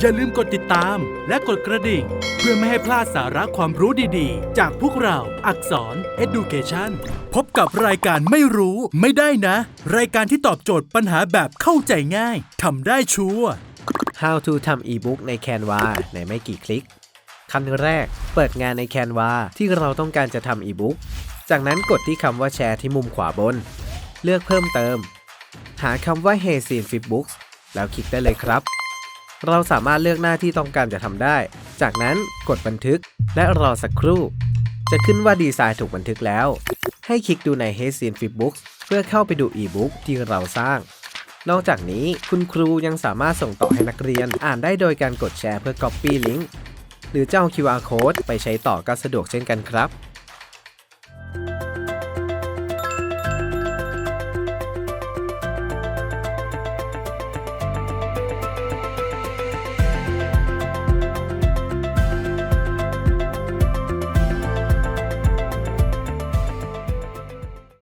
อย่าลืมกดติดตามและกดกระดิ่ง เพื่อไม่ให้พลาดสาระความรู้ดีๆ จากพวกเราอักษร Education พบกับรายการไม่รู้ไม่ได้นะ รายการที่ตอบโจทย์ปัญหาแบบเข้าใจง่ายทำได้ชัวร์ How to ทำ e-book ใน Canva ในไม่กี่คลิก ขั้นแรก เปิดงานใน Canva ที่เราต้องการจะทำ e-book จากนั้นกดที่คำว่าแชร์ที่มุมขวาบน เลือกเพิ่มเติม หาคำว่า Hey s e e n Flip Books แล้วคลิกได้เลยครับ เราสามารถเลือกหน้าที่ต้องการจะทำได้ จากนั้นกดบันทึกและรอสักครู่ จะขึ้นว่าดีไซน์ถูกบันทึกแล้ว ให้คลิกดูใน Hey s e e n f i b o o k เพื่อเข้าไปดู e-book ที่เราสร้าง นอกจากนี้คุณครูยังสามารถส่งต่อให้นักเรียน อ่านได้โดยการกดแชร์เพื่อ Copy Link หรือเจะเอา QR Code ไปใช้ต่อก็สะดวกเช่นกันครับ